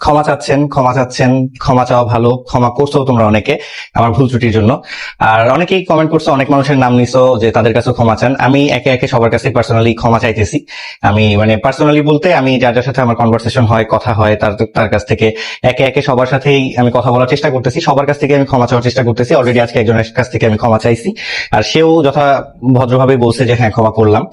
ক্ষমা চাচ্ছেন ক্ষমা চাচ্ছেন, ক্ষমা চাওয়া ভালো, ক্ষমা করছ তোমরা অনেকে, আমার ভুল ত্রুটির জন্য। আর অনেকেই কমেন্ট করছ, অনেক মানুষের নাম নিছো যে তাদের কাছে ক্ষমা চান। আমি একে একে সবার কাছে পার্সোনালি ক্ষমা চাইতেছি। আমি মানে পার্সোনালি বলতে আমি যার যার সাথে আমার কনভারসেশন হয়, কথা হয়, তার তার কাছ থেকে একে একে সবার সাথেই আমি কথা বলার চেষ্টা করতেছি। সবার কাছ থেকে আমি ক্ষমা চাওয়ার চেষ্টা করতেছি। অলরেডি আজকে একজনের কাছ থেকে আমি ক্ষমা চাইছি। আর সেও যথা ভদ্রভাবে বলছে যে হ্যাঁ ক্ষমা করলাম।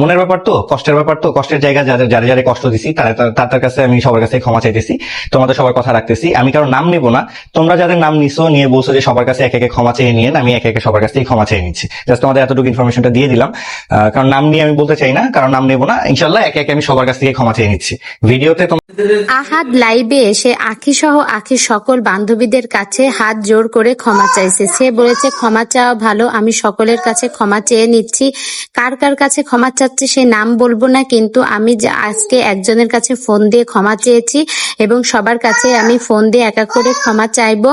মনের ব্যাপার তো, কষ্টের ব্যাপার তো, কষ্টের জায়গা যাদের যারা যারা কষ্ট দিছি, তারা তার কাছে আমি সবার কাছে ক্ষমা চাইতেছি, তোমাদের সবার কথা রাখতেছি। আমি কারও নাম নেব না, তোমরা যাদের নাম নিছো, নিয়ে বলছো যে সবার কাছে এক একে ক্ষমা চেয়ে নিয়ে আমি এক একে সবার কাছ ক্ষমা চেয়ে নিচ্ছি। জাস্ট তোমাদের এতটুকু ইনফরমেশনটা দিয়ে দিলাম। কারণ নাম নিয়ে আমি বলতে চাই না, কারণ নাম নেব না ইনশাল্লাহ একে একে আমি সবার কাছ থেকে ক্ষমা চেয়ে নিচ্ছি। ভিডিওতে আহাদ লাইভে এসে আখি সহ আখির সকল বান্ধবীদের কাছে হাত জোর করে ক্ষমা চাইছে। সে বলেছে, ক্ষমা চাওয়া ভালো, আমি সকলের কাছে ক্ষমা চেয়ে নিচ্ছি। কার কার কাছে ক্ষমা চাচ্ছে, সে নাম বলব না, কিন্তু আমি আজকে একজনের কাছে ফোন দিয়ে ক্ষমা চেয়েছি এবং সবার কাছে আমি ফোন দিয়ে একা করে ক্ষমা চাইব।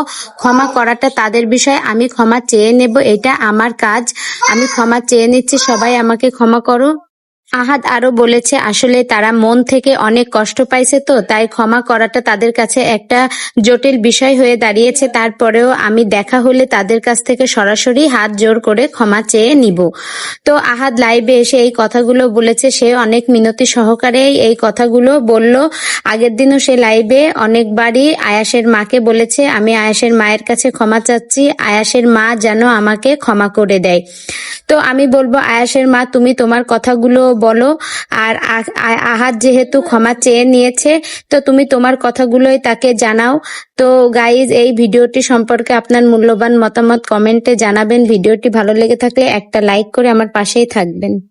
ক্ষমা করাটা তাদের বিষয়ে, আমি ক্ষমা চেয়ে নেব, এটা আমার কাজ। আমি ক্ষমা চেয়ে নিচ্ছি, সবাই আমাকে ক্ষমা করো আহাদ আরও বলেছে, আসলে তারা মন থেকে অনেক কষ্ট পাইছে তো, তাই ক্ষমা করাটা তাদের কাছে একটা জটিল বিষয় হয়ে দাঁড়িয়েছে। তারপরেও আমি দেখা হলে তাদের কাছ থেকে সরাসরি হাত জোর করে ক্ষমা চেয়ে নিব। তো আহাদ লাইভে এসে এই কথাগুলো বলেছে, সে অনেক মিনতি সহকারে এই কথাগুলো বলল। আগের দিনও সে লাইভে অনেকবারই আয়াসের মাকে বলেছে, আমি আয়াসের মায়ের কাছে ক্ষমা চাচ্ছি, আয়াসের মা যেন আমাকে ক্ষমা করে দেয়। তো আমি বলব, আয়াসের মা, তুমি তোমার কথাগুলো বলো। আর আ- আ- যেহেতু ক্ষমা চেয়ে নিয়েছে, তো তুমি তোমার কথাগুলোই তাকে জানাও। তো গাইজ এই ভিডিওটি সম্পর্কে আপনার মূল্যবান মতামত কমেন্টে জানাবেন। ভিডিওটি ভালো লেগে থাকলে একটা লাইক করে আমার পাশেই থাকবেন।